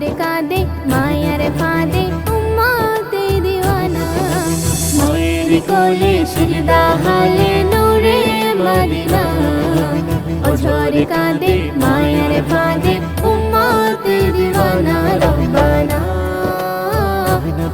ঝরে কাঁদে মায়ার ফাঁদে, উম্মাতে দিওয়ানা। মায়ের কোলে সিজদা হালে নূরে মদিনা। ও ঝরে কাঁদে মায়ার ফাঁদে, উম্মাতে দিওয়ানা, রব্বানা।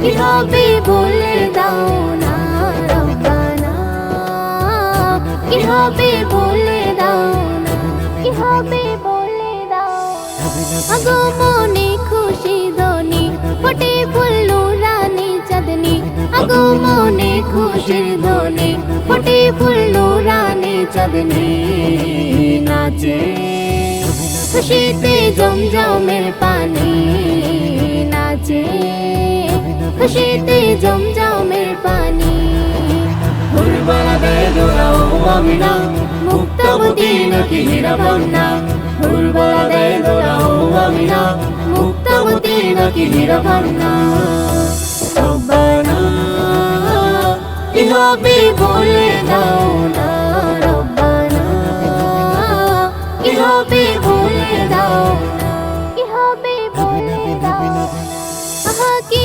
কি হবে বলে দাও না, রব্বানা? কি হবে বলে দাও না কি হবে বলে দাও আগো মনে ফটে ফুল রানী চাঁদনি। আগো মনে খুশির ধনি ফটে ফুল রানী চাঁদনি নাচে। খুশিতে জমজমের পানি নাচে। খুশিতে জমজমের পানি। ফুলবালা দেয় দোলাও আমিনা মুক্তামতি নাকি হীরা বন্যা কি হবে বলে দাও না রব্বানা। কি হবে বলে দাও না। কি হবে বলে দাও আহা কি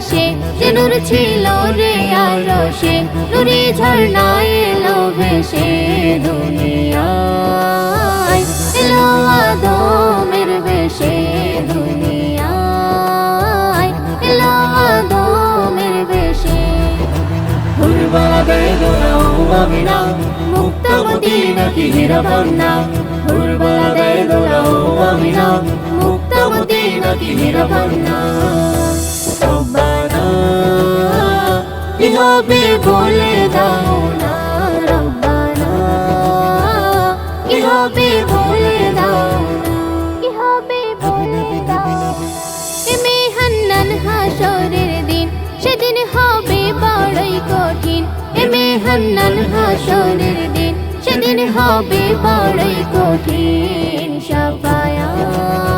ভেসে দিনুর ছিল রে আর রোশে নুরি ঝর্ণায় এলো ভেসে দুনিয়ায়। এলো আদমের বেশে দুনিয়ায়। এলো আদমের ফুলবালা দেয় দোলাও আমিনা মুক্তামতি নাকি হীরা বন্যা ফুলবালা দেয় দোলাও আমিনা মুক্তামতি নাকি হবে বলে দাও না রব্বানা। কি হবে বলে দাও কি হবে বলে দাও। এমে হান্নান হাসরের দিন সেদিন হবে বড়ই কঠিন। এমে হান্নান হাসরের দিন সেদিন হবে বড়ই কঠিন। সাফায়াত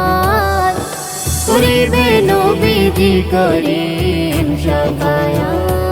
করিবে নবীজি করিম সাফায়াত